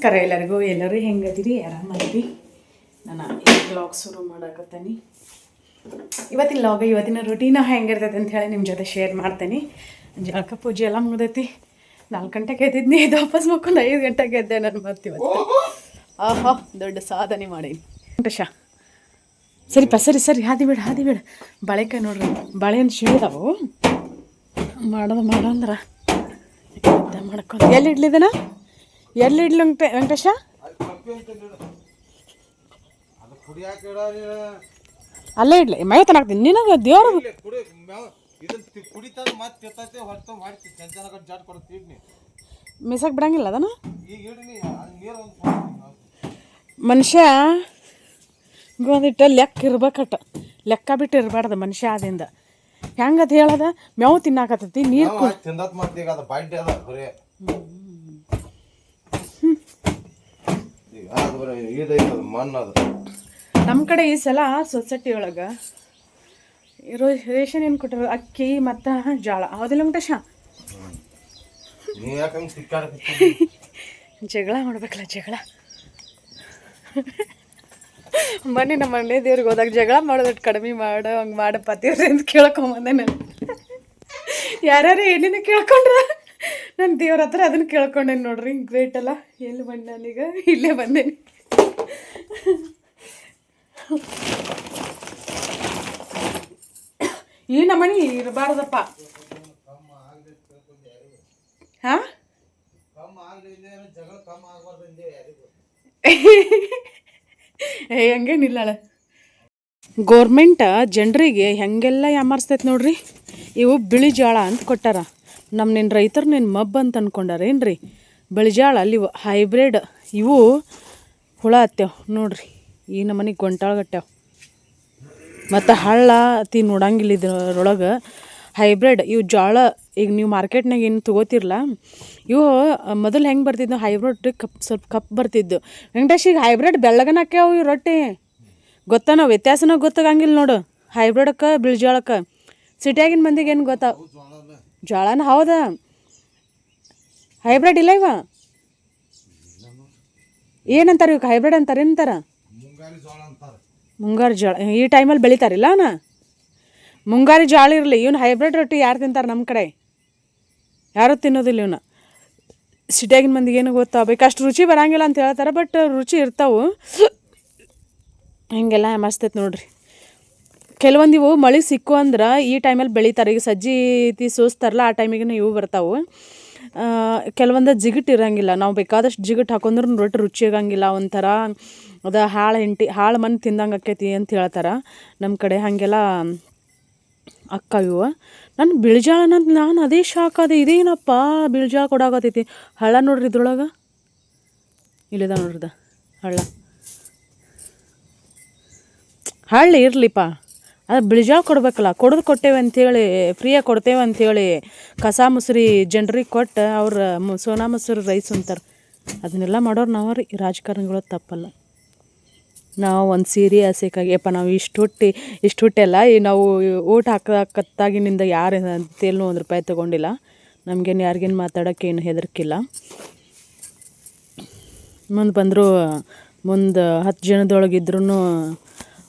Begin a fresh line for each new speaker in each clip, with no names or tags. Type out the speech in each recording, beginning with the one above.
ನಮಸ್ಕಾರ ಎಲ್ಲರಿಗೂ. ಎಲ್ಲರೂ ಹೆಂಗದಿರಿ? ಆರಾಮದಿರಿ ನಾನು ಈ ಬ್ಲಾಗ್ ಶುರು ಮಾಡಾಕತ್ತೀನಿ. ಇವತ್ತಿನ ಲಾಗ ಇವತ್ತಿನ ರುಟೀನ ಹೆಂಗಿರ್ತೈತೆ ಅಂತ ಹೇಳಿ ನಿಮ್ಮ ಜೊತೆ ಶೇರ್ ಮಾಡ್ತೀನಿ. ಜಳಕ ಪೂಜೆ ಎಲ್ಲ ಮುಗ್ದೈತಿ. ನಾಲ್ಕು ಗಂಟೆಗೆ ಎದ್ದಿದ್ನಿ. ಇದು ವಾಪಸ್ ಮುಕ್ಕೊಂಡು ಐದು ಗಂಟೆಗೆ ಎದ್ದೆ ನಾನು ಮತ್ತೆ ಇವತ್ತು. ಆಹಾ, ದೊಡ್ಡ ಸಾಧನೆ ಮಾಡೀನಿ. ಶಾ ಪ, ಸರಿ ಸರಿ. ಹಾದಿ ಬೇಡ ಹಾದಿ ಬೇಡ. ಬಾಳೆಕಾಯಿ ನೋಡ್ರಿ. ಬಾಳೆಹಣ್ಣು ಶಿಳಿದಾವು ಮಾಡೋದು ಮಾಡಂದ್ರೆ ಮಾಡ್ಕೊಂಡು ಎಲ್ಲಿ ಇಡ್ಲಿದನ ಎಲ್ಲಿ ಇಡ್ಲಿ ವೆಂಕಟ ವೆಂಕಟೇಶ? ಅಲ್ಲೇ ಇಡ್ಲಿ. ಮೈ ತನಾಕ್ತೀನಿ ನಿನಗೆ ದೇವ್ರ ಮಿಸಕ್ ಬಿಡಂಗಿಲ್ಲ ಅದನ್ನ? ಮನುಷ್ಯ ಒಂದಿಟ್ಟು ಲೆಕ್ಕ ಇರ್ಬೇಕಟ್ಟ ಲೆಕ್ಕ ಬಿಟ್ಟು ಇರಬಾರ್ದು ಮನುಷ್ಯ ಆದಿಂದ. ಹೆಂಗದು ಹೇಳದ? ಮೇವು ತಿನ್ನಾಕತ್ತೈತಿ ನೀರು
ತಿಂದತ್ ಮತ್ತೆ ಈಗ ಅದು ಬಾಯ್ಡಿ ಅದ ಬರೀ ಈಗ ಅದು ಬರೀ ಇದೈತೆ ಅದು ಮಣ್ಣು ಅದು.
ನಮ್ಮ ಕಡೆ ಈ ಸಲ ಸೊಸೈಟಿ ಒಳಗೆ ಇರೋ ರೇಷನ್ ಏನು ಕೊಟ್ಟರು ಅಕ್ಕಿ ಮತ್ತು ಜೋಳ. ಹೌದಿಲ್ಲ ವೆಂಕಟೇಶ?
ನೀ ಯಾಕಂಗೆ ಸಿಕ್ಕಾಡಕತ್ತಿ
ಜಗಳ ಮಾಡ್ಬೇಕಲ್ಲ ಜಗಳ. ಮೊನ್ನೆ ನಮ್ಮ ಮನೆ ದೇವ್ರಿಗೆ ಹೋದಾಗ ಜಗಳ ಮಾಡೋದಟ್ಟು ಕಡಿಮೆ ಮಾಡೋ ಹಂಗೆ ಮಾಡಪ್ಪ ದೇವ್ರಿ ಅಂತ ಕೇಳ್ಕೊಂಬಂದೆ ನಾನು. ಯಾರ್ಯಾರು ಏನೇನು ಕೇಳ್ಕೊಂಡ್ರ? ನಾನು ದೇವ್ರ ಹತ್ರ ಅದನ್ನ ಕೇಳ್ಕೊಂಡೆ ನೋಡ್ರಿ ಗ್ರೇಟ್ ಅಲ್ಲ, ಎಲ್ಲಿ ಬಂದ ನಾನೀಗ ಇಲ್ಲೇ ಬಂದೇನೆ. ಈ ನಮನಿ ಇರಬಾರ್ದಪ್ಪ. ಹಾ? ಹಂಗೇನಿಲ್ಲಳ ಗೋರ್ಮೆಂಟ ಜನರಿಗೆ ಹೆಂಗೆಲ್ಲ ಯಾಮಾರಿಸ್ತೈತೆ ನೋಡ್ರಿ? ಇವು ಬಿಳಿ ಜೋಳ ಅಂತ ಕೊಟ್ಟಾರ. ನಮ್ಮ ನಿನ್ನ ರೈತರು ನಿನ್ನ ಮಬ್ಬ ಅಂತ ಅನ್ಕೊಂಡಾರ ರೀ ಬಿಳಿ ಜೋಳ ಅಲ್ಲಿ ಹೈಬ್ರಿಡ್, ಇವು ಹುಳ ಹತ್ತೇವು ನೋಡ್ರಿ. ಈ ನಮ್ಮನೆಗೆ ಗೊಂಟಾಳಗಟ್ಯಾವ ಮತ್ತು ಹಳ್ಳ ಅತಿ ನೋಡಂಗಿಲ್ಲ ಇದ್ರೊಳಗೆ ಹೈಬ್ರಿಡ್, ಇವು ಜೋಳ ಈಗ ನೀವು ಮಾರ್ಕೆಟ್ನಾಗ ಏನು ತೊಗೋತಿರಲ್ಲ ಇವು ಮೊದಲು ಹೆಂಗೆ ಬರ್ತಿದ್ದು ಹೈಬ್ರಿಡ್ ಕಪ್, ಸ್ವಲ್ಪ ಕಪ್ ಬರ್ತಿದ್ದು. ವೆಂಕಟೇಶ್, ಈಗ ಹೈಬ್ರಿಡ್ ಬೆಳ್ಳಗನ ಹಾಕ್ಯಾವ ಇವು ರೊಟ್ಟಿ. ಗೊತ್ತಾನ ವ್ಯತ್ಯಾಸನ ಗೊತ್ತಾಗಂಗಿಲ್ಲ ನೋಡು ಹೈಬ್ರಿಡಕ್ಕೆ ಬಿಳಿಜೋಳಕ್ಕೆ ಸಿಟಿಯಾಗಿನ ಮಂದಿಗೆ ಏನು ಗೊತ್ತಾವ? ಜೋಳನ ಹೌದಾ? ಹೈಬ್ರಿಡ್ ಇಲ್ಲ ಇವ? ಏನಂತಾರೆ ಇವಾಗ ಹೈಬ್ರಿಡ್ ಅಂತಾರೆ ಏನಂತಾರ?
ಮುಂಗಾರಿ ಜೋಳ ಅಂತಾರೆ.
ಮುಂಗಾರು ಜೋಳ ಈ ಟೈಮಲ್ಲಿ ಬೆಳಿತಾರಿಲ್ಲ ಅಣ್ಣ ಮುಂಗಾರಿ ಜೋಳ ಇರಲಿ. ಇವನು ಹೈಬ್ರಿಡ್ ರೊಟ್ಟಿ ಯಾರು ತಿಂತಾರೆ ನಮ್ಮ ಕಡೆ? ಯಾರು ತಿನ್ನೋದಿಲ್ಲ ಇವನ್ನ ಸಿಟಿಯಾಗಿನ ಮಂದಿಗೆ ಏನು ಗೊತ್ತಾ ಅಷ್ಟು ರುಚಿ ಬರಂಗಿಲ್ಲ ಅಂತ ಹೇಳ್ತಾರೆ ಬಟ್ ರುಚಿ ಇರ್ತಾವೆ. ಹಿಂಗೆಲ್ಲ ಮಸ್ತೈತೆ ನೋಡ್ರಿ. ಕೆಲವೊಂದು ಇವು ಮಳೆ ಸಿಕ್ಕು ಅಂದ್ರೆ ಈ ಟೈಮಲ್ಲಿ ಬೆಳಿತಾರೆ. ಈಗ ಸಜ್ಜಿ ಸೋಸ್ತಾರಲ್ಲ, ಆ ಟೈಮಿಗೆ ಇವು ಬರ್ತಾವೆ. ಕೆಲವೊಂದು ಜಿಗಿಟ್ ಇರೋಂಗಿಲ್ಲ. ನಾವು ಬೇಕಾದಷ್ಟು ಜಿಗಿಟ್ ಹಾಕೊಂಡ್ರೆ ರೊಟ್ಟಿ ರುಚಿ ಆಗಂಗಿಲ್ಲ ಒಂಥರ. ಅದು ಹಾಳು ಹಿಂಟಿ, ಹಾಳು ಮಣ್ಣು ತಿಂದಂಗೆ ಆಕೈತಿ ಅಂತ ಹೇಳ್ತಾರೆ. ನಮ್ಮ ಕಡೆ ಹಾಗೆಲ್ಲ ಅಕ್ಕ ಇವು. ನಾನು ಬಿಳಿಜಾಳ ನಾನು ಅದೇ ಶಾಕ್ ಅದೇ ಇದೇನಪ್ಪ ಬಿಳಿಜಾಳ ಕೊಡಾಕತ್ತೈತಿ ಹಳ್ಳ ನೋಡ್ರಿ ಇದ್ರೊಳಗೆ. ಇಲ್ಲಿದ ನೋಡ್ರಿದ ಹಳ್ಳ. ಹಳ್ಳಿ ಇರಲಿಪ್ಪ. ಅದು ಬಿಳಿಜಾಳ ಕೊಡ್ಬೇಕಲ್ಲ, ಕೊಡೋದು ಕೊಟ್ಟೇವೆ ಅಂಥೇಳಿ ಫ್ರೀಯಾಗಿ ಕೊಡ್ತೇವೆ ಅಂಥೇಳಿ ಕಸ ಮುಸುರಿ ಜನರಿಗೆ ಕೊಟ್ಟು ಅವ್ರ ಸೋನಾ ಮೊಸರು ರೈಸ್ ಅಂತಾರೆ. ಅದನ್ನೆಲ್ಲ ಮಾಡೋರು ನಾವು ರೀ, ರಾಜಕಾರಣಿಗಳು ತಪ್ಪಲ್ಲ. ನಾವು ಒಂದು ಸೀರೆ ಆಸೆಕಾಗಿ ಯಪ್ಪ ನಾವು ಇಷ್ಟು ಹುಟ್ಟಿ ಇಷ್ಟು ಹುಟ್ಟೆಲ್ಲ ಈ ನಾವು ಊಟ ಹಾಕತ್ತಾಗಿನಿಂದ ಯಾರು ತೇಲ್ನು ಒಂದು ರೂಪಾಯಿ ತೊಗೊಂಡಿಲ್ಲ. ನಮಗೇನು ಯಾರಿಗೇನು ಮಾತಾಡೋಕ್ಕೆ ಏನು ಹೆದರ್ಕಿಲ್ಲ. ಮುಂದೆ ಬಂದರೂ, ಮುಂದೆ ಹತ್ತು ಜನದೊಳಗೆ ಇದ್ರೂ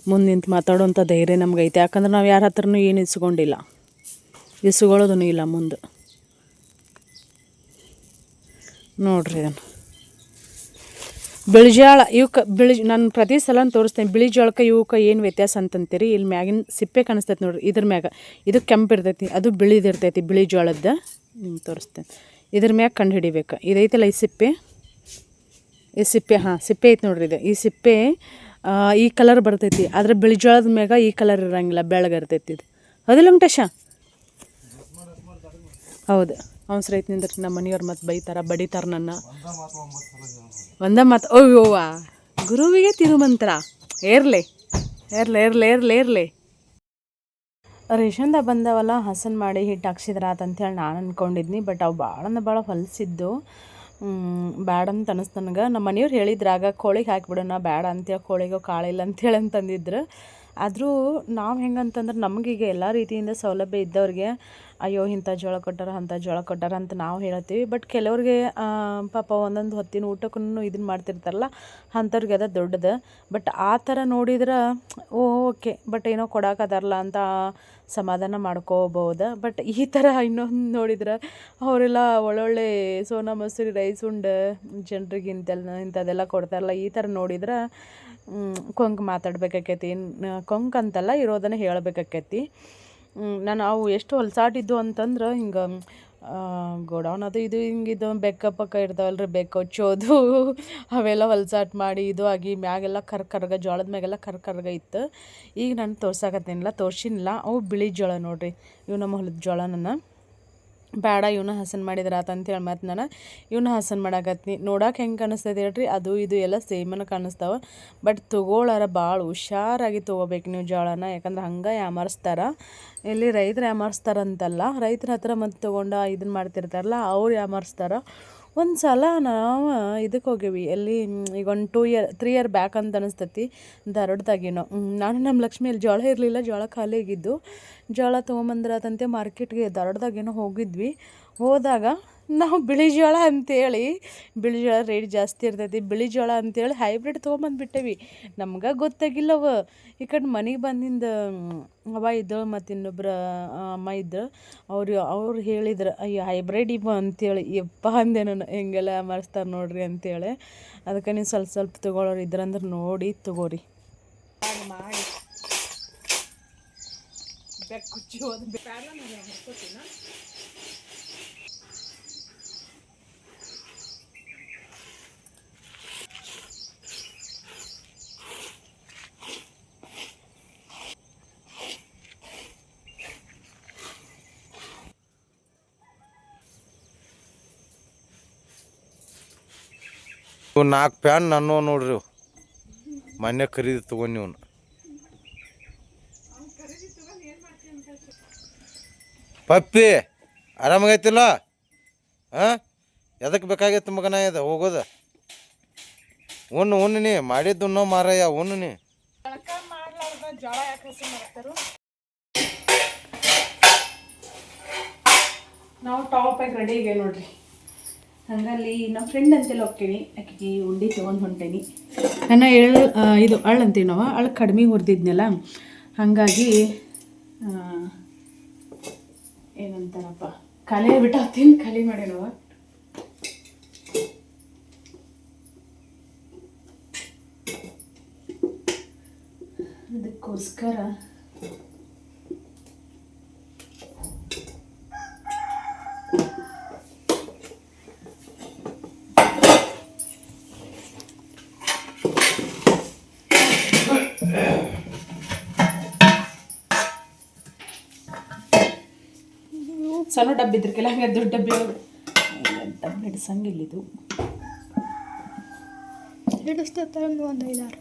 ಮುಂದೆ ನಿಂತು ಮಾತಾಡುವಂಥ ಧೈರ್ಯ ನಮಗೈತೆ. ಯಾಕಂದ್ರೆ ನಾವು ಯಾರ ಹತ್ರನೂ ಏನು ಇಸ್ಕೊಂಡಿಲ್ಲ. ಇಸ್ಕೊಳ್ಳೋದೂ ಇಲ್ಲ ಮುಂದೆ. ನೋಡ್ರಿ ಇದನ್ನು ಬಿಳಿಜಾಳ ಇವಕ್ಕೆ ಬಿಳಿ, ನಾನು ಪ್ರತಿ ಸಲ ತೋರಿಸ್ತೇನೆ. ಬಿಳಿ ಜೋಳಕ್ಕೆ ಇವಕ್ಕೆ ಏನು ವ್ಯತ್ಯಾಸ ಅಂತಂತೀರಿ? ಇಲ್ಲಿ ಮ್ಯಾಗಿನ ಸಿಪ್ಪೆ ಕಾಣಿಸ್ತೈತೆ ನೋಡ್ರಿ. ಇದ್ರ ಮ್ಯಾಗ, ಇದು ಕೆಂಪು ಇರ್ತೈತಿ ಅದು ಬಿಳಿದಿರ್ತೈತಿ ಬಿಳಿ ಜೋಳದ ನಿಮ್ಗೆ ತೋರಿಸ್ತೇನೆ. ಇದ್ರ ಮ್ಯಾಗ ಕಂಡು ಹಿಡಿಬೇಕು. ಇದೈತಲ್ಲ ಈ ಸಿಪ್ಪೆ? ಈ ಸಿಪ್ಪೆ, ಹಾಂ, ಸಿಪ್ಪೆ ಐತೆ ನೋಡ್ರಿ ಇದು. ಈ ಸಿಪ್ಪೆ ಈ ಕಲರ್ ಬರ್ತೈತಿ. ಆದರೆ ಬಿಳಿ ಜೋಳದ ಮ್ಯಾಗ ಈ ಕಲರ್ ಇರಂಗಿಲ್ಲ ಬೆಳಗಿರ್ತೈತಿ ಇದು. ಹೌದಿಲ್ಲ ವೆಂಕಟೇಶ? ಹೌದು. ಅವ್ನು ಸರಿ ನಿಂದ್ರಿ ನಮ್ಮ ಮನೆಯವ್ರು ಮತ್ತೆ ಬೈತಾರ, ಬಡಿತಾರ ನನ್ನ. ಒಂದ ಮಾತು ಅಯ್ಯೋವ್ವ ಗುರುವಿಗೆ ತಿರುಮಂತ್ರ. ಏರ್ಲೆ ಏರ್ಲೆ ಏರ್ಲೆ ಏರ್ಲೆ ಏರ್ಲೆ. ರೇಷನ್ದಾಗ ಬಂದವಲ್ಲ, ಹಸನ್ ಮಾಡಿ ಹಿಟ್ಟು ಹಾಕ್ಸಿದ್ರ ಅಂತೇಳಿ ನಾನು ಅಂದ್ಕೊಂಡಿದ್ನಿ ಬಟ್ ಅವು ಭಾಳ ಅಂದ್ರೆ ಭಾಳ ಹೊಲಸಿದ್ದು. ಬ್ಯಾಡ ಅಂತ ಅನಿಸ್ತು ನನಗೆ. ನಮ್ಮ ಮನೆಯವ್ರು ಹೇಳಿದ್ರಾಗ ಕೋಳಿಗೆ ಹಾಕಿಬಿಡೋಣ, ಬ್ಯಾಡ ಅಂತೇಳಿ ಕೋಳಿಗೆ ಕಾಳಿಲ್ಲ ಅಂತೇಳಿ ಅಂತಂದಿದ್ರು. ಆದರೂ ನಾವು ಹೆಂಗಂತಂದ್ರೆ ನಮಗೀಗ ಎಲ್ಲ ರೀತಿಯಿಂದ ಸೌಲಭ್ಯ ಇದ್ದವ್ರಿಗೆ, ಅಯ್ಯೋ, ಇಂಥ ಜೋಳ ಕೊಟ್ಟಾರ, ಅಂಥ ಜೋಳ ಕೊಟ್ಟಾರ ಅಂತ ನಾವು ಹೇಳ್ತೀವಿ ಬಟ್ ಕೆಲವ್ರಿಗೆ ಪಾಪ ಒಂದೊಂದು ಹೊತ್ತಿನ ಊಟಕ್ಕೂ ಇದನ್ನು ಮಾಡ್ತಿರ್ತಾರಲ್ಲ, ಅಂಥವ್ರಿಗೆ ಅದ ದೊಡ್ಡದು. ಬಟ್ ಆ ಥರ ನೋಡಿದ್ರೆ ಓಕೆ ಬಟ್ ಏನೋ ಕೊಡಾಕದಾರಲ್ಲ ಅಂತ ಸಮಾಧಾನ ಮಾಡ್ಕೋಬಹುದು. ಬಟ್ ಈ ಥರ ಇನ್ನೊಂದು ನೋಡಿದ್ರೆ ಅವರೆಲ್ಲ ಒಳ್ಳೊಳ್ಳೆ ಸೋನಾ ಮಸೂರಿ ರೈಸ್ ಉಂಡ ಜನರಿಗೆ ಇಂಥೆಲ್ಲ ಇಂಥದ್ದೆಲ್ಲ ಕೊಡ್ತಾರಲ್ಲ, ಈ ಥರ ನೋಡಿದ್ರೆ ಕೊಂಕ್ ಮಾತಾಡ್ಬೇಕಾಕೈತಿ. ಕೊಂಕ್ ಅಂತಲ್ಲ ಇರೋದನ್ನು ಹೇಳಬೇಕಾಕೈತಿ. ನಾನು ಅವು ಎಷ್ಟು ಹೊಲ್ಸಾಟಿದ್ದು ಅಂತಂದ್ರೆ ಹಿಂಗೆ ಗೋಡೌನ್ ಅದು ಇದು ಹಿಂಗಿದು ಬೆಕ್ಕ ಪಕ್ಕ ಇರ್ತಾವಲ್ರಿ, ಬೆಕ್ಕ ಹಚ್ಚೋದು. ಅವೆಲ್ಲ ಹೊಲ್ಸಾಟ್ ಮಾಡಿ ಇದು ಆಗಿ ಮ್ಯಾಗೆಲ್ಲ ಕರ್ ಕರ್ಗ, ಜೋಳದ ಮ್ಯಾಗೆಲ್ಲ ಕರ್ ಕರ್ಗ ಇತ್ತು. ಈಗ ನಾನು ತೋರ್ಸಾಕತ್ತೇನಿಲ್ಲ ತೋರ್ಸಿನಿಲ್ಲ ಅವು ಬಿಳಿ ಜೋಳ ನೋಡಿರಿ. ಇವು ನಮ್ಮ ಹೊಲದ ಜೋಳ ಬೇಡ ಇವನ್ನ ಹಸನ್ ಮಾಡಿದ್ರೆ ಹೇಳಿ ಮತ್ತು ನಾನು ಇವನ್ನ ಹಸನ್ ಮಾಡಾಕತ್ನಿ. ನೋಡಕ್ಕೆ ಹೆಂಗೆ ಕಾಣಿಸ್ತದೆ ಹೇಳ್ರಿ, ಅದು ಇದು ಎಲ್ಲ ಸೇಮನ್ನು ಕಾಣಿಸ್ತಾವೆ. ಬಟ್ ತೊಗೊಳಾರ ಭಾಳ ಹುಷಾರಾಗಿ ತೊಗೋಬೇಕು ನೀವು ಜೋಳನ, ಯಾಕಂದ್ರೆ ಹಂಗೆ ಯಾಮಾರಿಸ್ತಾರ. ಇಲ್ಲಿ ರೈತರು ಯಾಮಾರಿಸ್ತಾರಂತಲ್ಲ, ರೈತರ ಹತ್ರ ಮತ್ತು ತೊಗೊಂಡು ಇದನ್ನು ಮಾಡ್ತಿರ್ತಾರಲ್ಲ, ಅವ್ರು ಯಾಮಾರಿಸ್ತಾರ. ಒಂದು ಸಲ ನಾವು ಇದಕ್ಕೆ ಹೋಗೇವಿ. ಎಲ್ಲಿ ಈಗ ಒಂದು two year three year back ಅಂತ ಅನಿಸ್ತತಿ. ಧಾರವಾಡದಾಗೇನೋ ನಾನು ನಮ್ಮ ಲಕ್ಷ್ಮಿ, ಅಲ್ಲಿ ಜೋಳ ಇರಲಿಲ್ಲ, ಜೋಳ ಖಾಲಿ ಆಗಿದ್ದು. ಜೋಳ ತೊಗೊಂಬಂದ್ರಾತಂತೆ ಮಾರ್ಕೆಟ್ಗೆ ಧಾರವಾಡದಾಗೇನೋ ಹೋಗಿದ್ವಿ. ಹೋದಾಗ ನಾವು ಬಿಳಿ ಜೋಳ ಅಂತೇಳಿ, ಬಿಳಿ ಜೋಳ ರೇಟ್ ಜಾಸ್ತಿ ಇರ್ತೈತಿ. ಬಿಳಿ ಜೋಳ ಅಂತೇಳಿ ಹೈಬ್ರಿಡ್ ತೊಗೊಂಬಂದ್ಬಿಟ್ಟೇವಿ. ನಮ್ಗೆ ಗೊತ್ತಾಗಿಲ್ಲವ. ಈ ಕಡೆ ಮನೆಗೆ ಬಂದಿಂದ ಅವ ಇದ್ದು ಮತ್ತು ಇನ್ನೊಬ್ರು ಅಮ್ಮ ಇದ್ದಳು ಅವ್ರು ಅವ್ರು ಹೇಳಿದ್ರು, ಅಯ್ಯೋ ಹೈಬ್ರಿಡ್ ಇವ ಅಂತೇಳಿ. ಯಪ್ಪ ಅಂದೆ ನಾನು. ಹೆಂಗೆಲ್ಲ ಮರೆಸ್ತಾರೆ ನೋಡ್ರಿ ಅಂತೇಳಿ. ಅದಕ್ಕೆ ನೀವು ಸ್ವಲ್ಪ ಸ್ವಲ್ಪ ತೊಗೊಳೋರು ಇದ್ರಂದ್ರೆ ನೋಡಿ ತಗೋರಿ. ಮಾಡಿ ಬೆಕ್ಕುಚ್ಚಿ
ಇವು ನಾಲ್ಕು ಪ್ಯಾನ್ ನನ್ನ ನೋಡ್ರಿ ಇವು ಮೊನ್ನೆ ಖರೀದಿ ತೊಗೊಂಡು ಇವನು. ಪಪ್ಪಿ, ಆರಾಮಾಗೈತಿಲ್ಲ? ಹಾಂ ಎದಕ್ಕೆ ಬೇಕಾಗೈತೆ ಮಗನ ಇದೆ? ಹೋಗೋದು. ಉಣ್ಣು ಉಣ್ಣು ಮಾಡಿದ್ದು ಉಣ್ಣೋ ಮಾರಯ್ಯ, ಉಣ್ಣು
ನಾವು ಟಾಪ್ ಆಗಿ ರೆಡಿ ಇದೆ ನೋಡ್ರಿ. ಹಂಗಲ್ಲಿ ನಮ್ಮ ಫ್ರೆಂಡ್ ಅಂತೆಲ್ಲ ಹೋಗ್ತೀನಿ. ಆಕೆಗೆ ಉಂಡಿ ತೊಗೊಂಡು ಹೊಂಟೇನಿ. ನನ್ನ ಎಳ್ಳು ಇದು ಅಳ್ ಅಂತೀವಿ ನಾವು. ಅಳ್ ಕಡಿಮೆ ಹುರಿದಿದ್ನಲ್ಲ? ಹಾಗಾಗಿ ಏನಂತಾರಪ್ಪ? ಖಾಲಿ ಬಿಟ್ಟಾಗ್ತೀನಿ ಕಲೆ ಮಾಡೇನವ ಅದಕ್ಕೋಸ್ಕರ ಸಣ್ಣ ಡಬ್ಬಿ ಇದ್ರಕ್ಕೆಲ್ಲ ಹಂಗೆ ದೊಡ್ಡ ಡಬ್ಬಿ ಡಬ್ಬಿ ಹಿಡ್ಸಂಗಿಲ್ಲ ಇದು
ಹಿಡಿಸ್ತೈತೆ ಒಂದು ಐದಾರು.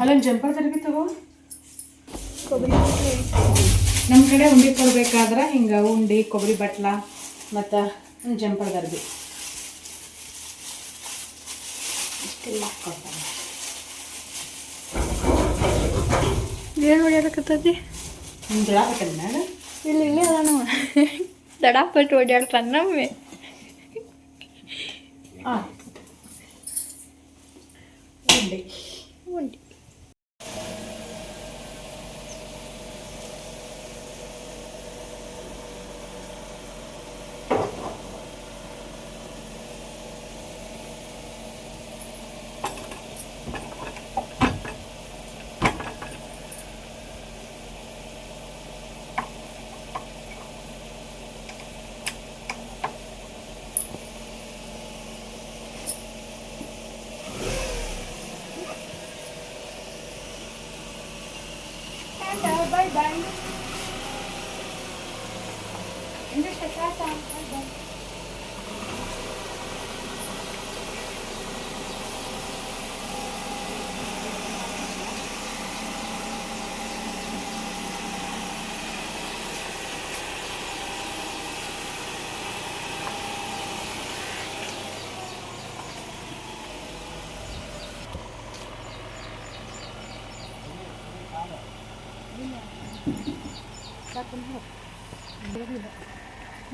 ಅಲ್ಲೊಂದು ಜಂಪರ್ ತರಬೇತಿ ತಗೋ. ಕಡೆ ಉಂಡೆ ಕೊಡ್ಬೇಕಾದ್ರೆ ಹಿಂಗೆ ಉಂಡೆ ಕೊಬ್ಬರಿ ಬಟ್ಲ ಮತ್ತು ಒಂದು ಜಂಪರ್ ದರ್ಬಿ ಇಷ್ಟೆಲ್ಲ ಕೊಡ್ತಾರೆ.
ಏನು ಹೊಡ್ಯಾಡಕತ್ತೈತಿ
ಹಿಂಗೆ ಜೋಳ ನಾನು
ಇಲ್ಲಿ ಇಲ್ಲಿ ಅದಾನವ ದಡಾಪಟ್ಟು ಓಡಾಡ್ತಾನೆ ನಮ್ಮೆ.
ಹಾಂ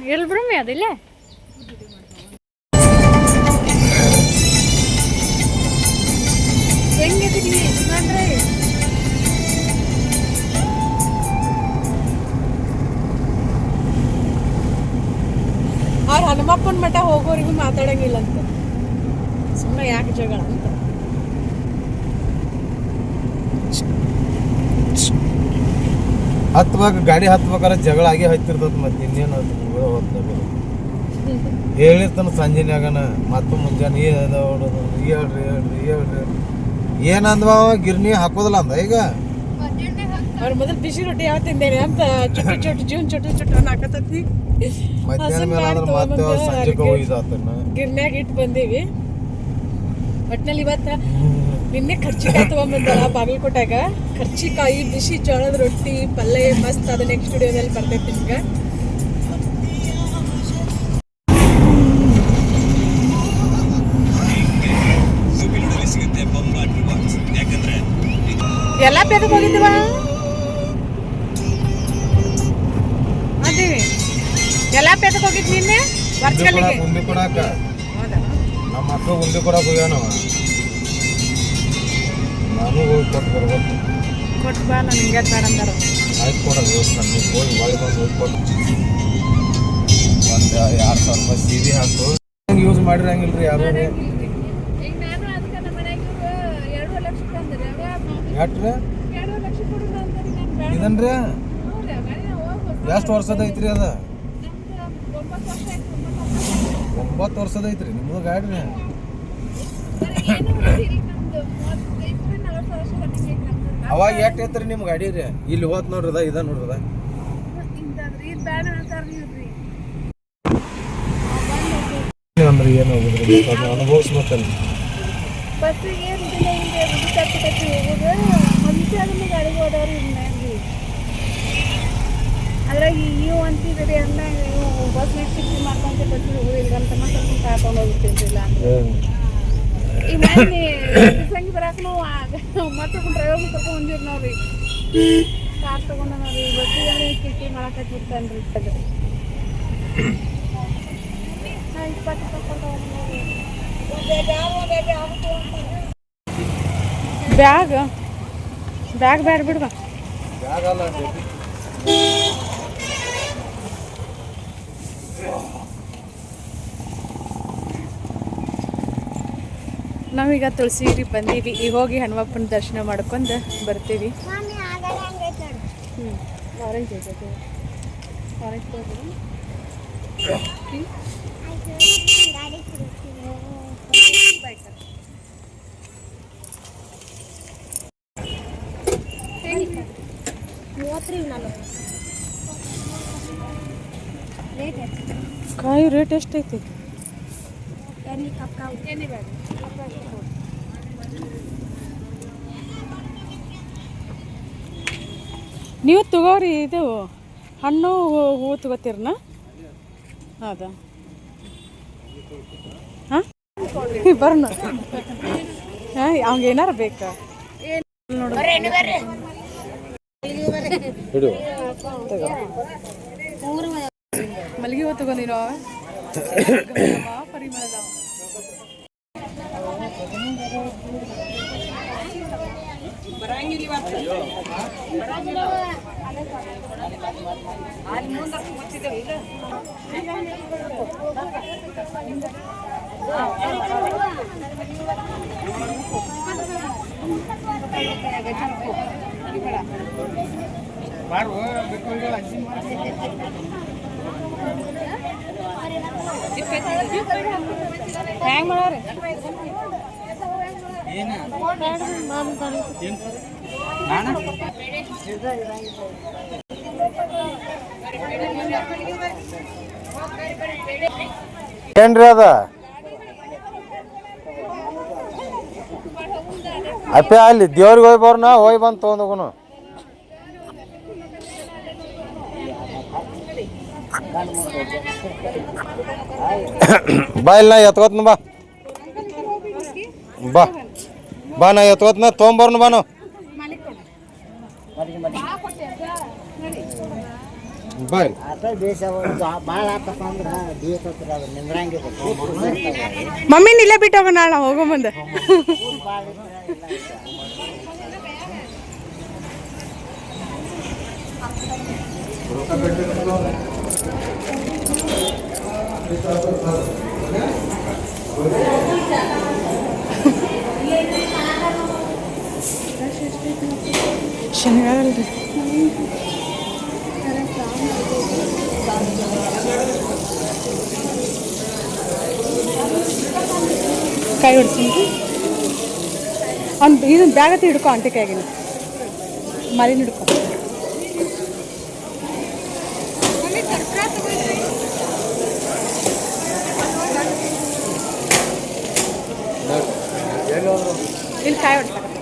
ಎಲ್ಲಿ ಬಿಡಮ್ಮಿ ಅದಿಲ್ಲ ಹೆಂಗಿದ್ದೀರಿ ಅಂದ್ರೆ
ಅವ್ರು ಹನುಮಪ್ಪನ ಮಠ ಹೋಗೋರಿಗೂ ಮಾತಾಡಂಗಿಲ್ಲ ಅಂತ ಸುಮ್ಮನೆ ಯಾಕೆ ಜಗಳ
ಹತ್ವಾಗ ಗಾಡಿ ಹತ್ಬೇಕಾದ್ರೆ ಜಗಳ ಆಗಿ ಹತ್ತಿರ್ತದ ಮತ್ತೆ ಇನ್ನೇನು ಹೇಳಿರ್ತಾನ ಸಂಜೆನ್ಯಾಗನ ಮತ್ತು ಮುಂಜಾನೆ ಹೊಡೋದು ಹೇಳ್ರಿ ಹೇಳ್ರಿ ಹೇಳ್ರಿ. ಏನಂದ್ವ ಅವ? ಗಿರ್ನಿ ಹಾಕೋದಿಲ್ಲ ಅಂದ ಈಗ?
ಅವ್ರು ಮೊದಲು ಬಿಸಿ ರೊಟ್ಟಿ ಯಾವ ತಿಂದೇನೆ ಅಂತ ಚುಟ್ಟು ಚುಟ್ಟು ಜೀವನ್ ಚುಟ್ಟು ಚುಟ್ಟು ಹಾಕತ್ತಿ
ಮಧ್ಯಾಹ್ನ ಮೇಲೆ ಮತ್ತೆ ಅವ್ರು ಸಂಜೆಗೆ ಹೋಗಿದಾತನ್ನ
ಗಿರ್ನ್ಯಾಗ ಇಟ್ಟು ಬಂದೀವಿ. ಒಟ್ನಲ್ಲಿ ಇವತ್ತ ನಿನ್ನೆ ಖರ್ಚಿಕಾಯಿ ತಗೊಂಬಂದಲ್ಲ ಬಾಗಲಕೋಟ್ಯಾಗ ಖರ್ಚಿಕಾಯಿ ಬಿಸಿ ಜೋಳದ ರೊಟ್ಟಿ ಪಲ್ಯ ಮಸ್ತ್. ಅದು ನೆಕ್ಸ್ಟ್ ಸ್ಟುಡಿಯೋದಲ್ಲಿ ಬರ್ತೈತಿ ನಿಮ್ಗೆ. ಎಲ್ಲ ಪೇದಕ್ಕೆ ಹೋಗಿದ್ದೀವ? ಅದೇವಿ ಎಲ್ಲ ಪೇದಕ್ಕೆ ಹೋಗಿದ್ ನಿನ್ನೆ? ವರ್ಚಗಲ್ಲಿಗೆ ಹೌದಾ?
ನಮ್ಮ ಮಕ್ಕಳು ಉಂಡಿ ಕೊಡಕ್ಕೆ ಹೋಗ್ಯಾನವ. ನಾನು ಹೋಗಿ ಕೊಟ್ಟು ಬರ್ಬೇಕು
ಕೊಟ್ಟು ಬಾ ನಾನು ಹಿಂಗೆ ಬೇಡ ಅಂದಾರ
ಆಯ್ತು ಕೊಡೋದು ಸಣ್ಣ ಹೋಗಿ ಒಳಗೆ ಬಂದು ಹೋಗಿ ಕೊಟ್ಟು ಒಂದು ಎರಡು ಸಾವಿರ ರೂಪಾಯಿ ಸೀರೆ ಹಾಕು ಯೂಸ್ ಯಾರು
ಎರಡು ಲಕ್ಷ ತಂದ್ರೆ
ಎಟ್ರಿ ಇದನ್ರಿ ಎಷ್ಟು ವರ್ಷದ ಐತ್ರಿ ಅದ
ಒಂಬತ್ತು
ವರ್ಷದ ಐತ್ರಿ ನಿಮ್ಮದು ಗಾಡಿ ರೀ
ಏನು ಮಾಡಿರಿ ನಮ್ದು ಮೂವತ್ತೈದು ನಲವತ್ತು ವರ್ಷ ರನ್ನಿಂಗ್ ಐತಿ ನಮ್ದು
ಅವಾಗ ಎಷ್ಟು ಐತ್ರಿ ನಿಮ್ಮ ಗಾಡಿ ರೀ? ಇಲ್ಲಿ ಹೋತ್ ನೋಡ್ರದ ಇದ ನೋಡ್ರದ
ಇಂಥದ್ರಿ ಇದು ಬೇಡ ಅಂತಾರೆ ಇವ್ರಿ
ಅಂದ್ರೆ ಏನು ಹೋಗುದ್ರಿ ಅದನ್ನ ಅನುಭವಿಸ್ಬೇಕಲ್ಲ
ಬಸ್ಸಿಗೆ ಏನು ದಿನ ಹಿಂಗೆ ರುಚಿ ಕಟ್ಟಿ ಕಟ್ಟಿ ಹೋಗೋದು? ಮುಂಚೆ ಅದನ್ನ ಗಾಡಿಗೆ ಹೋದವ್ರು ಇನ್ನೇನ್ರಿ ಅದ್ರಾಗ ನೀವು ಅಂತಿದ್ರಿ ಅಂದ ನೀವು ಬಸ್ ಚಿಕ್ಕಿ ಮಾಡ್ಕೊಂತ ಬಸ್ ಹೋಗಿಲ್ಲ ಅಂತ ಕಾಕೊಂಡು ಹೋಗ್ಬಿಡ್ತೀನಿ ಇಲ್ಲ ಅಂದ್ರೆ. ಈಗ ಮೊನ್ನೆ ಸಂಗಿ ಬರಾಕ ನಾವು ಮತ್ತೆ ಡ್ರೈವರ್ ಕರ್ಕೊಂಡು ಬಂದಿರಿ ನಾವ್ರಿ ಕಾರ್ ತಗೊಂಡ ನಾವ್ರಿ ಬಸ್ಸಿಗೆ ಕಿಕ್ಕಿ ಮಾಡಕತ್ತಿರ್ತಾನ್ರಿ ಅದು ನಾ ಇಪ್ಪತ್ತು ತಗೊಂಡು
ಬ್ಯಾಗ್ ಬ್ಯಾಗ್ ಬ್ಯಾಡ ಬಿಡ್ವಾ ನಾವೀಗ ತುಳಸಿಗಿರಿ ಬಂದೀವಿ. ಈಗ ಹೋಗಿ ಹನುಮಪ್ಪನ ದರ್ಶನ ಮಾಡ್ಕೊಂಡು ಬರ್ತೀವಿ. ಹ್ಞೂ ಆರೆಂಜ್ ಐತೆ ಆರೆಂಜ್ ಕಾಯಿ ರೇಟ್ ಎಷ್ಟೈತಿ? ನೀವು ತಗೋರಿ ಇದು ಹಣ್ಣು ಹೂ- ಹೂವು ತಗೋತೀರನ? ಹೌದಾ? ಹಾಂ? ಬರೋಣ ಹಾಂ ಅವ್ಗೆ ಏನಾರ ಬೇಕಾ? ನೋಡು ಮಲ್ಲಿಗೆ ಹೂ ತಗೊಂಡಿರೋ ಪರಿಮಳದ ಹ್ಯಾಂಗ್ ಮಾಡೋರಿ
ಏನ್ರಿ ಅದ? ಅಪ್ಪೆ, ಅಲ್ಲಿ ದೇವ್ರಿಗೆ ಹೋಗಿ ಬರ್ನ ಹೋಗಿ ಬಂದು ತೊಗೊಂಡೋಗುನು. ಬಾ ಇಲ್ಲ ಎತ್ಕೋತ್ನ ಬಾ. ಬಾ. ಬಾ ನಾ ಎತ್ಕೋತ್ನ ತೊಗೊಂಬರ್ನು ಬಾನು. ನಾವು ಬಾಯ್
ಆತ ಬೇಸ ಭಾಳ ಆತಪ್ಪ ಅಂದ್ರೆ ಬೇಸತ್ರ ಅದು ನಿಂದ್ರಂಗಿಲ್ಲ
ಮಮ್ಮಿ ಇಲ್ಲೇ ಬಿಟ್ಟು ಹೋಗೋಣ ನಾಳೆ ಹೋಗೋ ಮುಂದೆ. ಶನಿವಾರ ಅಲ್ರಿ ಕೈ ಹೊಡ್ತೀನಿ. ಅವ್ನು ಇದನ್ನ ಬ್ಯಾಗತ್ತೆ ಹಿಡ್ಕೊ ಆಂಟಿ ಕೈಗಿನ ಮರಿನ ಹಿಡ್ಕೊ. ಇಲ್ಲಿ ಕಾಯಿ ಹೊಡ್ತಾರೆ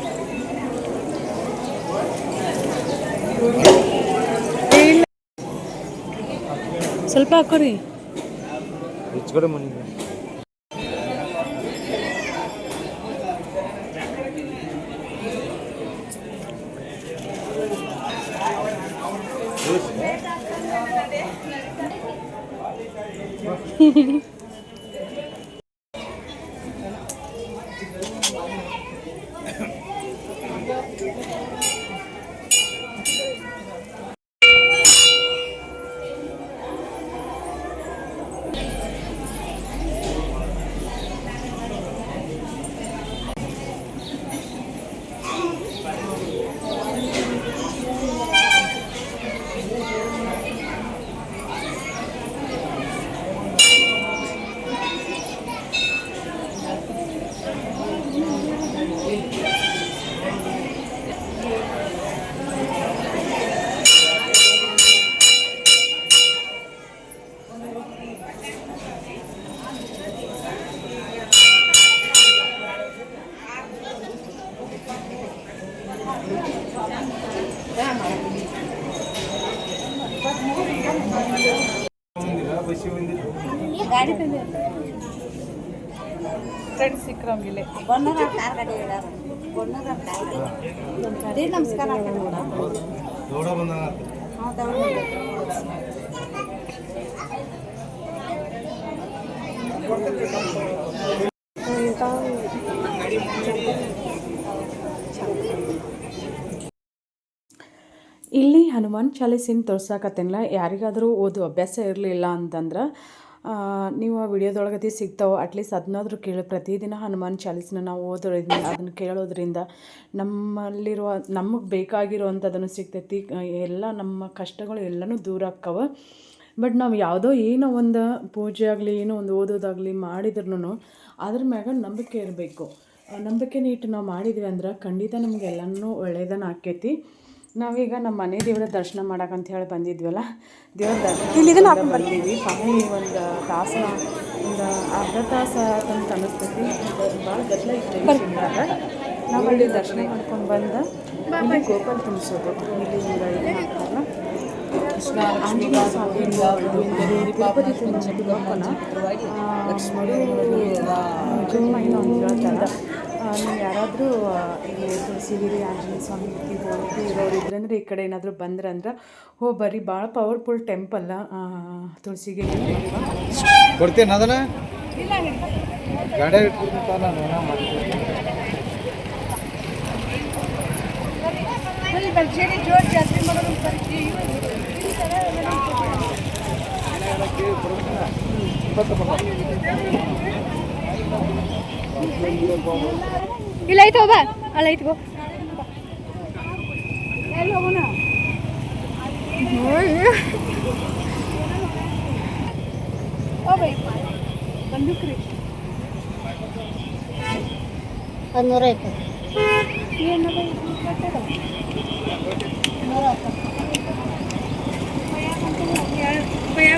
ಸ್ವಲ್ಪ ಹಾಕೋರಿ
ಈಚೆ ಕಡೆ ಮನೆ
ಗಾಡಿ
ಇಲ್ಲಿ ಹನುಮಾನ್ ಚಾಲೀಸಿನ ತೋರ್ಸಾಕತ್ತೇನಿಲ್ಲ ಯಾರಿಗಾದರೂ ಓದು ಅಭ್ಯಾಸ ಇರಲಿಲ್ಲ ಅಂತಂದ್ರೆ ನೀವು ಆ ವಿಡಿಯೋದೊಳಗತಿ ಸಿಗ್ತಾವೆ ಅಟ್ಲೀಸ್ಟ್ ಅದನ್ನಾದ್ರೂ ಕೇಳಿ. ಪ್ರತಿದಿನ ಹನುಮಾನ್ ಚಾಲೀಸ್ನ ನಾವು ಓದೋದ್ರಿಂದ, ಅದನ್ನು ಕೇಳೋದ್ರಿಂದ ನಮ್ಮಲ್ಲಿರುವ, ನಮಗೆ ಬೇಕಾಗಿರುವಂಥದ್ದನ್ನು ಸಿಗ್ತೈತಿ. ಎಲ್ಲ ನಮ್ಮ ಕಷ್ಟಗಳು ಎಲ್ಲನೂ ದೂರ ಆಕ್ಕವ ಬಟ್ ನಾವು ಯಾವುದೋ ಏನೋ ಒಂದು ಪೂಜೆ ಆಗಲಿ ಏನೋ ಒಂದು ಓದೋದಾಗಲಿ ಮಾಡಿದ್ರೂ ಅದ್ರ ಮ್ಯಾಗ ನಂಬಿಕೆ ಇರಬೇಕು. ನಂಬಿಕೆನ ಇಟ್ಟು ನಾವು ಮಾಡಿದ್ವಿ ಅಂದ್ರೆ ಖಂಡಿತ ನಮ್ಗೆ ಎಲ್ಲನೂ ಒಳ್ಳೇದನ್ನು ಆಕೈತಿ ನಾವೀಗ ನಮ್ಮ ಮನೆ ದೇವರ ದರ್ಶನ ಮಾಡಕ್ಕಂತ ಹೇಳಿ ಬಂದಿದ್ವಲ್ಲ ದೇವ್ರ ದರ್ಶನ ಬಂದೀವಿ ಸಮಯ ಒಂದು ತಾಸ ಒಂದು ಅರ್ಧ ತಾಸ ಅಂತ ಅನಿಸ್ತೈತಿ. ಭಾಳ ಗದ್ದಲ ಇತ್ತು ನಾವು ಅಲ್ಲಿ ದರ್ಶನ ಮಾಡ್ಕೊಂಡು ಬಂದು ಗೋಪಾಲ್ ತುಂಬಿಸೋದು. ಇಲ್ಲಿ ನೀವು ಯಾರಾದರೂ ಈ ತುಳಸಿಗಿರಿ ಆಂಜನೇಯ ಸ್ವಾಮಿ ಹೋಗಿ ಇರೋರು ಇದ್ರಂದ್ರೆ ಈ ಕಡೆ ಏನಾದರೂ ಬಂದ್ರಂದ್ರೆ ಹೋ ಬರ್ರಿ ಭಾಳ ಪವರ್ಫುಲ್ ಟೆಂಪಲ್ಲ ತುಳಸಿಗಿರಿ
ಕೊಡ್ತೇನೆ ಅದನ್ನ ಗಾಡಿ
ಜೋರ್ ಬರ್ತೀವಿ ಇಲ್ಲ ಐತೆ ಹೋಗ ಅಲ್ಲ ಐತೆ ಗೋ ಎಲ್ಲಿ ಹೋಗೋಣ? ಬಂದೂಕ್ರಿ.
ಒಂದು ನೂರ ಇಪ್ಪತ್ತು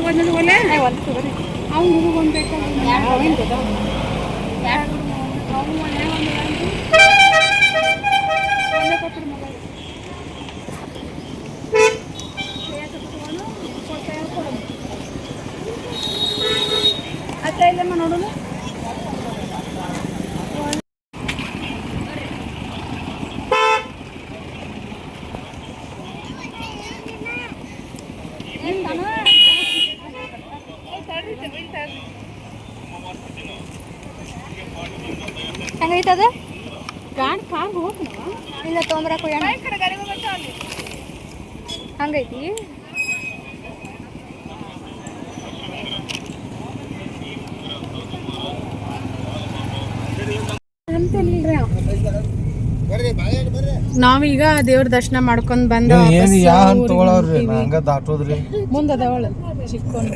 ಒಂದೊಂದು ಒಲೆ ಒಂದು ತಗೋರಿ ಅವ್ನು ಹುಡುಗ ಒಂದು ಅತ್ತ ಇಲ್ಲಮ್ಮ ನೋಡೋಣ ಏನು ಹೆಂಗೈತದ
ಗಾಡಿ ಕಾರ್ ಹೋಗ್ನ
ಇಲ್ಲ ಹೋಗ್ಯಾನ ಹಂಗೈತಿ.
ನಾವೀಗ ದೇವ್ರ ದರ್ಶನ ಮಾಡ್ಕೊಂಡ್ ಬಂದ
ಏನು ಯಾ ತಗೊಳವ್ರಿ ಹಂಗ ದಾಟೋದ್ರಿ.
ಮುಂದದವಳ ಚಿಕ್ಕೊಂಡ್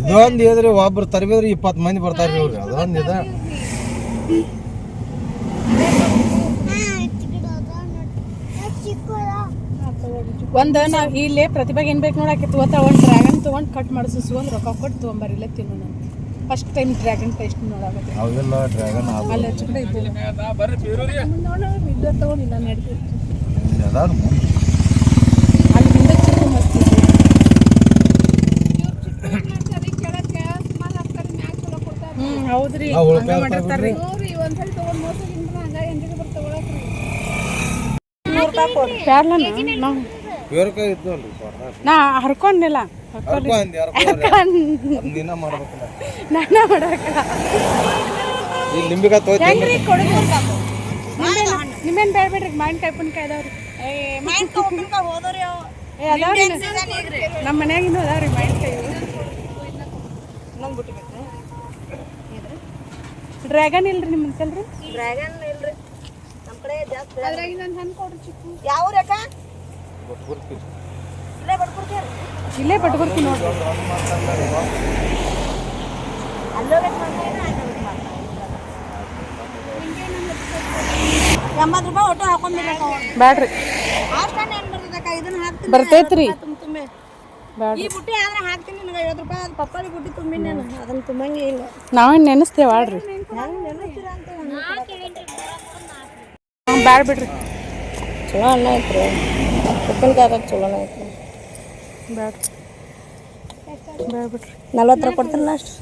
ಇದೊಂದು ಇದ್ರಿ ಒಬ್ರು ತರಬೇದ್ರಿ ಇಪ್ಪತ್ತು ಮಂದಿ ಬರ್ತಾರ್ರಿ ಇವ್ರಿ. ಅದೊಂದು ಇದ.
ಒಂದ್ ನಾವು ಇಲ್ಲೇ ಪ್ರತಿಭಾಗ ಏನು ಬೇಕು ನೋಡಕ್ಕೆ ತಗೋತಾ ಒಂದು ಡ್ರ್ಯಾಗನ್ ತೊಗೊಂಡು ಕಟ್ ಮಾಡಿಸು ಒಂದು ರೊಕ್ಕ ಕೊಟ್ಟು ತೊಗೊಂಬರಿಲ್ಲ ತಿನ್ನು ತಿನ್ನೋಣ ಫಸ್ಟ್ ಟೈಮ್ ಡ್ರ್ಯಾಗನ್ ಟೇಸ್ಟ್ ನೋಡಾಕತ್ತೆ
ಅವೆಲ್ಲ ಡ್ರ್ಯಾಗನ್
ಅಲ್ಲಿ ಇದ್ದು ಹಿಂದೆ ಚಿಕ್ಕ ಮಸ್ತ್. ಹ್ಮ್ ಹೌದ್ರಿ. ಮಾಡಿರ್ತಾರ್ರಿ.
ಒಂದ್ಸಲ ತಗೊಂಡ್ ಹಂಗ
ಪ್ಯಾರ್ಲನ? ನಾವು. ನಾ ಹರ್ಕೊಂಡಿಲ್ಲ
ನೀನ ಮಾಡ್ಬೇಕಲ್ಲ
ಹೆಂಗ್ರಿ ಕೊಡುದು? ನಿಮ್ಮೇನ್ ಬೇಡ ಬಿಡ್ರಿ ಮಾವಿನಕಾಯಿ ಉಪ್ಪಿನಕಾಯಿ ಅದಾವ್ರಿ. ಏ ಅದಾವ್ರಿ ನಮ್ಮ ಅದಾವ್ರಿ ಮಾವಿನಕಾಯಿ. ಡ್ರ್ಯಾಗನ್ ಇಲ್ರಿ ನಿಮ್ಮ ಅಂತಲ್ರಿ
ಡ್ರ್ಯಾಗನ್ ಇಲ್ರಿ. ನಮ್ಮ ಕಡೆ ಜಾಸ್ತಿ
ಅದ್ರಾಗ ಇನ್ನೊಂದು ಹಣ್ಣು ಕೊಡ್ರಿ ಚಿಕ್ಕು.
ಯಾವ. ಇಲ್ಲೇ
ಬಟ್ಕೊಡ್ತೀನಿ ನೋಡಿ. ನೋಡ್ರಿ
ಎಂಬತ್ತು ರೂಪಾಯಿ ಒಟ್ಟು
ಬ್ಯಾಡ್ರಿ.
ಇದನ್ನ ಹಾಕ್ತೀನಿ
ಬರ್ತೈತ್ರಿ.
ಈ ಬುಟ್ಟಿ ಆದ್ರೆ ಹಾಕ್ತೀನಿ ನಿನಗೆ ಐವತ್ತು ರೂಪಾಯಿ ಅದು ಪಪ್ಪಾಳಿ ಬುಟ್ಟಿ ತುಂಬಿ ನಾನು. ಅದನ್ನ ತುಂಬಂಗೆ ಇಲ್ಲ.
ನಾವೇನ್ ನೆನೆಸ್ತೇವ ಆಡ್ರಿ ಬ್ಯಾಡ ಬಿಡ್ರಿ
ಚಲೋ ಅನ್ನ ಐತ್ರಿ ಉಪ್ಪಿನಕಾಯಿ ಚಲೋ ಐತ್ರಿ.
ಬ್ಯಾಡ. ಬ್ಯಾಡ ಬಿಡ್ರಿ
ನಲ್ವತ್ತು ರೂಪಾಯಿ ಕೊಡ್ತೀರಲ್ಲ ಅಷ್ಟು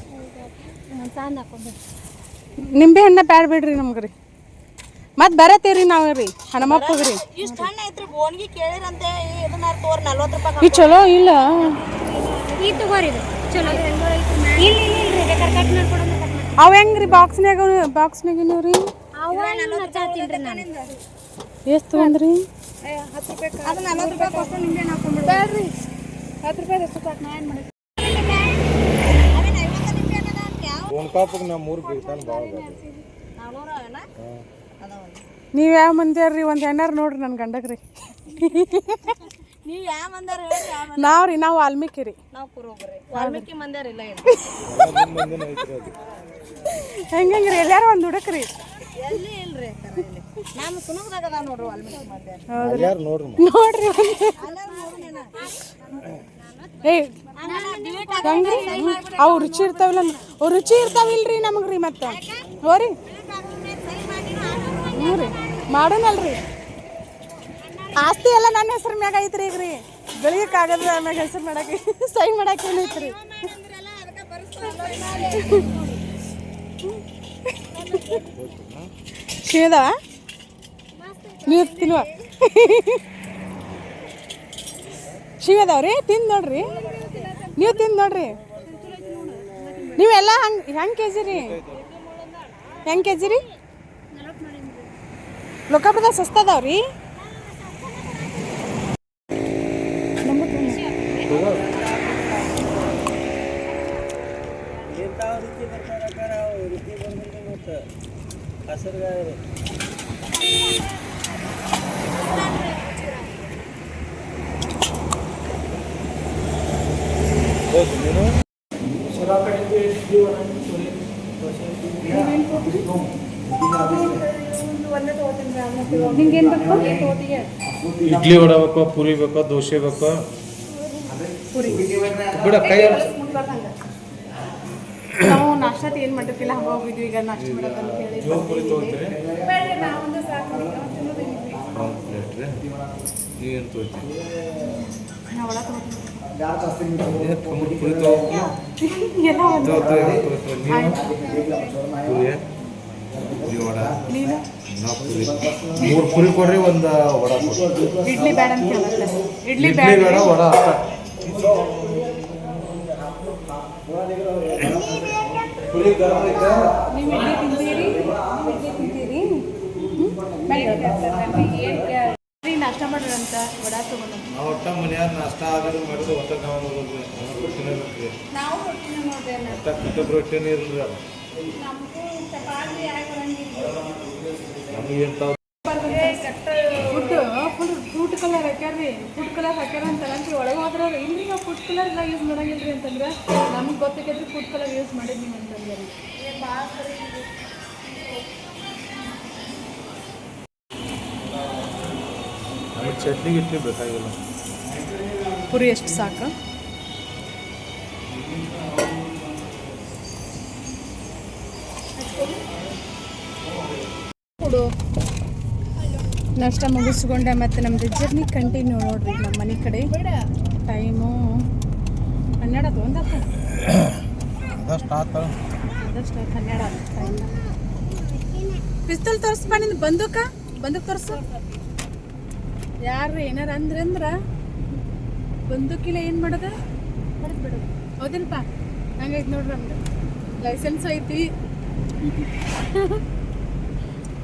ನಿಂಬೆ ಹಣ್ಣ ಬ್ಯಾಡ ಬಿಡ್ರಿ ನಮ್ಗೆ ರೀ ಮತ್ತೆ ಬರತ್ತೀವ್ರಿ ನಾವು ರೀ ಹನುಮಪ್ಪಗ್ರಿ
ಇಷ್ಟು ಹಣ್ಣು ಐತ್ರಿ ಬೋನ್ಗಿ ಕೇಳಿರಂತೆ ಇದನ್ನ ತೋರ್ ನಲ್ವತ್ತು ರೂಪಾಯಿ
ಈ ಚಲೋ ಇಲ್ಲ?
ಈ ತಗೋರಿ ಇದು. ಚಲೋ ಇಲ್ಲ ಇಲ್ಲ ಇಲ್ರಿ ಬೇಕಾದ್ರೆ ಕಟ್ ಮಾಡ್ಕೊಡೋಣ ಕಟ್
ಅವ ಹೆಂಗ್ರಿ ಬಾಕ್ಸ್ನಾಗ ರೀ?
ಅವ ಹಚ್ಚಾತೀನಿ ನಾನು.
ಎಷ್ಟು ತೊಗೊಂಡ್ರಿ?
ಅದು ನಲ್ವತ್ತು ರೂಪಾಯಿ ಕೊಟ್ಟು ಹಾಕೊಂಡ್ಬಿಡ್ರಿ
ಬೇಡ್ರಿ ಹತ್ತು ರೂಪಾಯಿ ಎಷ್ಟು ಸಾಕು ನಾ ಏನು ಮಾಡಿ
ಭಾಳ
ಅದಾವ
ನೀವು ಯಾವ ಮಂದಿ ರೀ ಒಂದು ಹೆಣ್ಣಾರ ನೋಡ್ರಿ ನನ್ನ ಗಂಡಗ್ರಿ.
ನೀವು ಯಾವ ಮಂದಾರ ಹೇಳಿ ಯಾವ
ನಾವು ರೀ ನಾವು ವಾಲ್ಮೀಕಿ ರೀ
ನಾವು ಕುರುಬ್ರಿ ವಾಲ್ಮೀಕಿ ಮಂದಿರ ಇಲ್ಲ.
ಹೆಂಗಂಗ್ರಿ? ಎಲ್ಲಾರ ಒಂದು ಹುಡುಕ್ರಿ?
ಎಲ್ಲಿ ಇಲ್ರಿ ನೋಡ್ರಿ
ಏ ಹೆಂಗ್ರಿ ಅವು ರುಚಿ ಇರ್ತಾವಲ್ಲ ಅವು ರುಚಿ ಇರ್ತಾವಿಲ್ರಿ ನಮಗ್ರಿ ಮತ್ತೆ. ಹೋರಿ. ಹ್ಞೂ ರೀ ಮಾಡೋಣಲ್ರಿ ಆಸ್ತಿ ಎಲ್ಲ ನನ್ನ ಹೆಸರು ಮ್ಯಾಗ ಐತ್ರಿ ಈಗ ರೀ ಕಾಗದ ಮ್ಯಾಗ ಹೆಸರು ಮಾಡಕ್ಕೆ ಸೈನ್ ಮಾಡಕ್ಕೆ ಏನೈತ್ರಿ ಶಿವದವ ನೀವು ತಿನ್ನುವ ಶಿವದವ್ರಿ, ತಿಂದು ನೋಡ್ರಿ. ನೀವು ತಿಂದು ನೋಡ್ರಿ. ನೀವೆಲ್ಲ ಹಂಗೆ, ಹೆಂಗೆ ಕೆ ಜಿ ರೀ? ಹೆಂಗೆ ಕೆ ಜಿ ರೀ ಸಸ್ತದವ್ರಿ?
ಹೋಗ್ತಿ ನೀನು ಇಡ್ಲಿ ವಡೆ ಬೇಕೋ ಪೂರಿ ಬೇಕೋ ದೋಸೆ ಬೇಕೋ ಬಿಡ ಕೈ
ನಾವು ನಾಷ್ಟಾ ಏನು ಮಾಡಿರ್ತಿಲ್ಲ ಹಂಗೆ ಹೋಗಿದ್ವಿ ಈಗ ನಾಷ್ಟ ಮಾಡೋದಂತ ಹೇಳಿ.
ಜೋರ್ ಪೂರಿ ತೊಗೊಳ್ತೀರಿ?
ಒಂದು ಸಾಕು
ಒಂದು ಪ್ಲೇಟ್ ರೀ ನೀವೇನು ತೊಗೊಳ್ತೀರಿ
ನಾವು ಒಳ ತಗೋತೀವಿ
ಏ, ಕಮ್ಮಿ ಪೂರಿ ತೊಗೊಳ್ತೀರಿ
ಎಲ್ಲ ಒಂದು
ಪೂರಿ ಪೂರಿ ಮೂರು ಪುರಿ ಕೊಡ್ರಿ ಒಂದು ವಡ ಕೊಡ್ರಿ.
ಇಡ್ಲಿ ಬೇಡ ಅಂತ ಹೇಳತ್ತೆ ಇಡ್ಲಿ
ಇಡ್ಲಿ
ಬೇಡ
ಬೇಡ ವಡ
ತಿಂತೀರಿ? ತಿಂತೀರಿ? ನಾಷ್ಟ ಮಾಡ್ರಂತ ವಡಾ ತಗೊಂಡು.
ನಾವು ಒಟ್ಟ ಮನ್ಯಾಗ ನಾಷ್ಟ ಆದ್ರೆ ಮಾಡಿದ್ರೆ ಒಟ್ಟ ನಾವು
ಕೊಡ್ತೀವಿ ನೋಡ್ರಿ.
ಒಟ್ಟ ರೊಟ್ಟಿನೇ
ಫುಡ್ ಕಲರ್ ಹಾಕ್ಯಾರ್ರಿ. ಫುಡ್ ಕಲರ್ ಹಾಕ್ಯಾರ ಅಂತ ಒಳಗೆ ಹೋದ್ರ ಇಲ್ರಿ ನಾವು ಫುಡ್ ಕಲರ್ ಎಲ್ಲ ಯೂಸ್ ಮಾಡಂಗಿಲ್ರಿ ಅಂತಂದ್ರೆ ನಮ್ಗೆ ಫುಡ್ ಕಲರ್ ಯೂಸ್ ಅಂತಂದ್ರೆ
ಚಟ್ನಿ ಬೇಕಾಗಿಲ್ಲ.
ಪುರಿ ಎಷ್ಟು ಸಾಕು. ಕೊಡು. ನಾಷ್ಟ ಮುಗಿಸ್ಕೊಂಡೆ ಮತ್ತೆ ನಮ್ದು ಜರ್ನಿ ಕಂಟಿನ್ಯೂ ನೋಡ್ರಿ ನಮ್ಮ ಮನೆ ಕಡೆ. ಟೈಮು ಹನ್ನೆರಡು ಒಂದಪ್ಪ
ಅದಷ್ಟು ಆತ.
ಅದಷ್ಟು ಹನ್ನೆರಡು ಟೈಮ್ ಪಿಸ್ತಲ್ ತೋರಿಸ್ಬಾ ನಿಂದು ಬಂದೂಕ? ಬಂದೂಕ್ ತೋರಿಸು. ಯಾರು ಏನಾರ ಅಂದ್ರೆ ಅಂದ್ರ ಬಂದೂಕಿಲ್ಲ ಏನು ಮಾಡೋದು? ಹೊಡೆದು ಬಿಡೋದು ಹೌದಿಲ್ಲಪ್ಪ ಹಂಗೈತೆ ನೋಡ್ರಿ ನಮ್ದು. ಲೈಸೆನ್ಸ್ ಐತಿ.